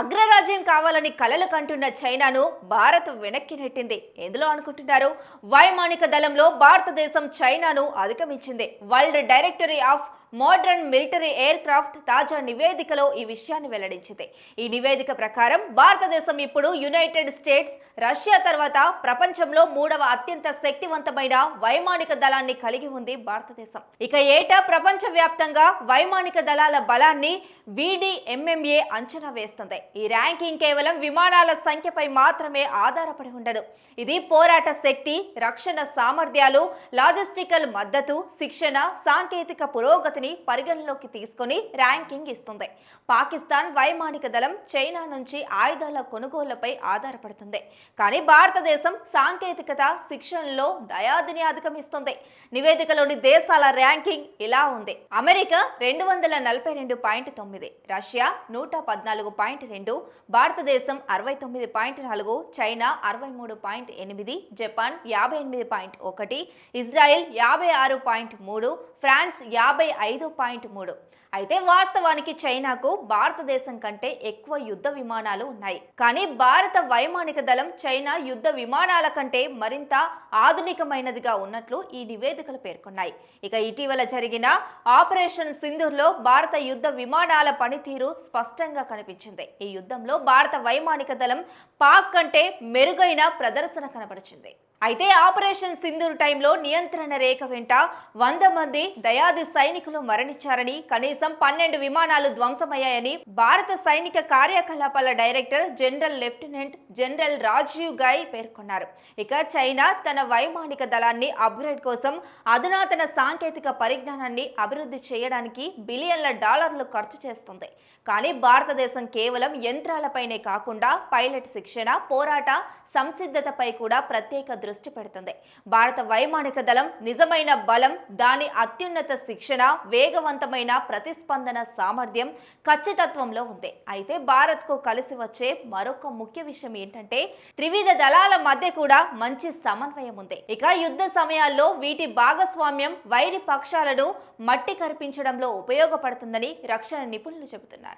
అగ్రరాజ్యం కావాలని కలలు కంటున్న చైనాను భారత్ వెనక్కి నెట్టింది. ఎందులో అనుకుంటున్నారు? వైమానిక దళంలో భారతదేశం చైనాను అధిగమించింది. World Directory of Modern Military Aircraft తాజా నివేదికలో ఈ విషయాన్ని వెల్లడించింది. ఈ నివేదిక ప్రకారం భారతదేశం ఇప్పుడు యునైటెడ్ స్టేట్స్ రష్యా తర్వాత ప్రపంచంలో మూడవ అత్యంత శక్తివంతమైన వైమానిక దళాన్ని కలిగి ఉంది భారతదేశం. ఇక ఏటా ప్రపంచ వ్యాప్తంగా వైమానిక దళాల బలాన్ని విడిఎంఎంఏ అంచనా వేస్తుంది. ఈ ర్యాంకింగ్ కేవలం విమానాల సంఖ్యపై మాత్రమే ఆధారపడి ఉండదు. ఇది పోరాట శక్తి రక్షణ సామర్థ్యాలు లాజిస్టికల్ మద్దతు శిక్షణ సాంకేతిక పురోగతిని పరిగణలోకి తీసుకొని ర్యాంకింగ్ ఇస్తుంది. పాకిస్తాన్ వైమానిక దళం చైనా నుంచి ఆయుధాల కొనుగోళ్ళపై ఆధారపడుతుంది. కానీ భారతదేశం సాంకేతికత శిక్షణలో దయాదిని అధిగమిస్తుంది నివేదికలోని దేశాల ర్యాంకింగ్ ఇలా ఉంది. అమెరికా రెండు వందల నలభై రెండు పాయింట్ తొమ్మిది రష్యా నూట పద్నాలుగు పాయింట్ రెండు భారతదేశం అరవై తొమ్మిది పాయింట్ నాలుగు చైనా అరవై మూడు పాయింట్ ఎనిమిది జపాన్ యాభై ఎనిమిది పాయింట్ ఒకటి ఇజ్రాయెల్ యాభై ఆరు పాయింట్ మూడు ఫ్రాన్స్ యాభై ఐదు పాయింట్ మూడు. అయితే వాస్తవానికి చైనాకు భారతదేశం కంటే ఎక్కువ యుద్ధ విమానాలు ఉన్నాయి. కానీ భారత వైమానిక దళం చైనా యుద్ధ విమానాల కంటే మరింత ఆధునికమైనదిగా ఉన్నట్లు ఈ నివేదికలు పేర్కొన్నాయి. ఇక ఇటీవల జరిగిన ఆపరేషన్ సింధూర్లో భారత యుద్ధ విమానాల పనితీరు స్పష్టంగా కనిపించింది. ఈ యుద్ధంలో భారత వైమానిక దళం పాక్ కంటే మెరుగైన ప్రదర్శన కనబరిచింది. అయితే ఆపరేషన్ సింధూర్ టైంలో నియంత్రణ రేఖ వెంట వంద మంది దయాది సైనికులు మరణించారని కనీసం పన్నెండు విమానాలు ధ్వంసమయ్యాయని భారత సైనిక కార్యకలాపాల director general lieutenant general Rajiv Ghai పేర్కొన్నారు. ఇక చైనా తన వైమానిక దళాన్ని అప్గ్రేడ్ కోసం అధునాతన సాంకేతిక పరిజ్ఞానాన్ని అభివృద్ధి చేయడానికి బిలియన్ల డాలర్లు ఖర్చు చేస్తుంది. కానీ భారతదేశం కేవలం యంత్రాలపైనే కాకుండా పైలట్ శిక్షణ పోరాట సంసిద్ధతపై కూడా ప్రత్యేక దృష్టి పెడుతుంది. భారత వైమానిక దళం నిజమైన బలం దాని అత్యున్నత శిక్షణ వేగవంతమైన ప్రతిస్పందన సామర్థ్యం ఖచ్చితత్వంలో ఉంది. అయితే భారత్కు కలిసి వచ్చే మరొక ముఖ్య విషయం ఏంటంటే త్రివిధ దళాల మధ్య కూడా మంచి సమన్వయం ఉంది. ఇక యుద్ధ సమయాల్లో వీటి భాగస్వామ్యం వైరి పక్షాలను మట్టి కరిపించడంలో ఉపయోగపడుతుందని రక్షణ నిపుణులు చెబుతున్నారు.